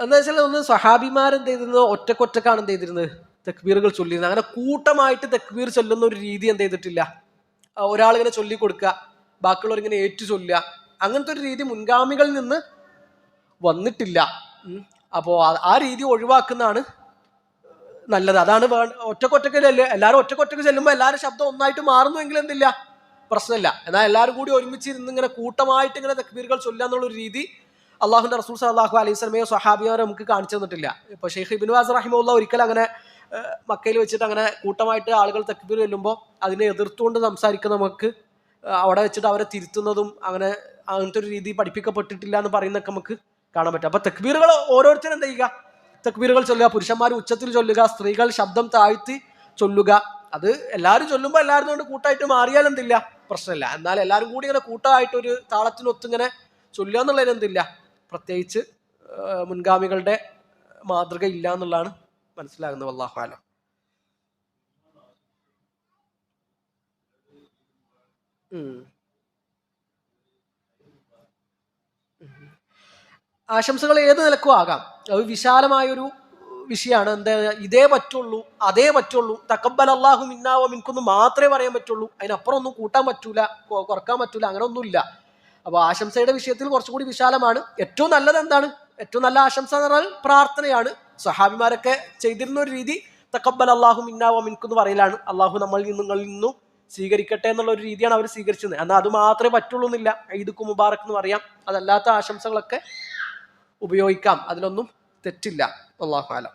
എന്താ വെച്ചാൽ ഒന്ന് സഹാബിമാർ എന്ത് ചെയ്തിരുന്നത്? ഒറ്റക്കൊറ്റക്കാണ് എന്ത് ചെയ്തിരുന്നത്? തെക്ബീറുകൾ ചൊല്ലിയിരുന്നത്. അങ്ങനെ കൂട്ടമായിട്ട് തെക്ബീർ ചൊല്ലുന്ന ഒരു രീതി എന്ത് ചെയ്തിട്ടില്ല. ഒരാളിങ്ങനെ ചൊല്ലിക്കൊടുക്കുക ചൊല്ലി കൊടുക്കുക ബാക്കിയുള്ളവർ ഇങ്ങനെ ഏറ്റു ചൊല്ലുക അങ്ങനത്തെ ഒരു രീതി മുൻഗാമികളിൽ നിന്ന് വന്നിട്ടില്ല. അപ്പോൾ അപ്പോ ആ- രീതി ഒഴിവാക്കുന്നതാണ് നല്ലത്. അതാണ് വേ- ഒറ്റക്കൊറ്റക്കല്ലേ എല്ലാവരും ഒറ്റക്കൊറ്റക്ക് ചെല്ലുമ്പോൾ എല്ലാവരും ശബ്ദം ഒന്നായിട്ട് മാറുന്നുവെങ്കിൽ എന്തില്ല? പ്രശ്നമില്ല. എന്നാൽ എല്ലാവരും കൂടി ഒരുമിച്ച് ഇരുന്ന് ഇങ്ങനെ കൂട്ടമായിട്ട് ഇങ്ങനെ തക്ബീറുകൾ ചൊല്ലുക എന്നുള്ളൊരു രീതി അള്ളാഹുന്റെ റസൂൽ സലാഹു അലൈഹി സ്വലമയോ സ്വഹാബിയോ നമുക്ക് കാണിച്ചു തന്നിട്ടില്ല. ഇപ്പൊ ഷെയ്ഖ് ഇബിൻ വാസ് റഹിമുള്ള ഒരിക്കലും അങ്ങനെ മക്കയിൽ വെച്ചിട്ട് അങ്ങനെ കൂട്ടമായിട്ട് ആളുകൾ തക്ബീർ ചൊല്ലുമ്പോൾ അതിനെ എതിർത്തുകൊണ്ട് സംസാരിക്കുന്ന നമുക്ക് അവിടെ വെച്ചിട്ട് അവരെ തിരുത്തുന്നതും അങ്ങനെ അങ്ങനത്തെ ഒരു രീതി പഠിപ്പിക്കപ്പെട്ടിട്ടില്ല എന്ന് പറയുന്നൊക്കെ നമുക്ക് കാണാൻ പറ്റും. അപ്പൊ തക്ബീറുകൾ ഓരോരുത്തരും എന്ത് ചെയ്യുക? തക്ബീറുകൾ ചൊല്ലുക പുരുഷന്മാർ ഉച്ചത്തിൽ ചൊല്ലുക സ്ത്രീകൾ ശബ്ദം താഴ്ത്തി ചൊല്ലുക. അത് എല്ലാവരും ചൊല്ലുമ്പോൾ എല്ലാവരും കൊണ്ട് കൂട്ടായിട്ട് മാറിയാൽ എന്തില്ല? പ്രശ്നമില്ല. എന്നാൽ എല്ലാവരും കൂടി ഇങ്ങനെ കൂട്ടമായിട്ട് ഒരു താളത്തിനൊത്തിങ്ങനെ ചൊല്ലുക എന്നുള്ളതിന് എന്തില്ല? പ്രത്യേകിച്ച് മുൻഗാമികളുടെ മാതൃക ഇല്ല എന്നുള്ളതാണ് മനസ്സിലാകുന്നത്. ഉം. ആശംസകൾ ഏത് നിലക്കും ആകാം. അത് വിശാലമായൊരു വിഷയമാണ്. എന്താ ഇതേ പറ്റുള്ളൂ അതേ പറ്റുള്ളൂ. തക്കബൽ അള്ളാഹു മിന്നാവോ മിനിക്കൊന്നും മാത്രമേ പറയാൻ പറ്റുള്ളൂ. അതിനപ്പുറം ഒന്നും കൂട്ടാൻ പറ്റൂല കുറയ്ക്കാൻ പറ്റൂല അങ്ങനെ ഒന്നുമില്ല അപ്പൊ ആശംസയുടെ വിഷയത്തിൽ കുറച്ചുകൂടി വിശാലമാണ്. ഏറ്റവും നല്ലത് എന്താണ്? ഏറ്റവും നല്ല ആശംസ എന്ന് പറഞ്ഞാൽ പ്രാർത്ഥനയാണ്. സഹാബിമാരൊക്കെ ചെയ്തിരുന്ന ഒരു രീതി തക്കബൽ അള്ളാഹു മിന്നാവോ മിൻകൊന്ന് പറയലാണ്. അള്ളാഹു നമ്മൾ നിങ്ങളിൽ നിന്നും സ്വീകരിക്കട്ടെ എന്നുള്ള ഒരു രീതിയാണ് അവർ സ്വീകരിച്ചത്. എന്നാൽ അത് മാത്രമേ പറ്റുള്ളൂ എന്നില്ല. ഐദുക്കു മുബാറക് എന്ന് പറയാം. അതല്ലാത്ത ആശംസകളൊക്കെ ഉപയോഗിക്കാം. അതിലൊന്നും തെറ്റില്ല. അള്ളാഹു ആലം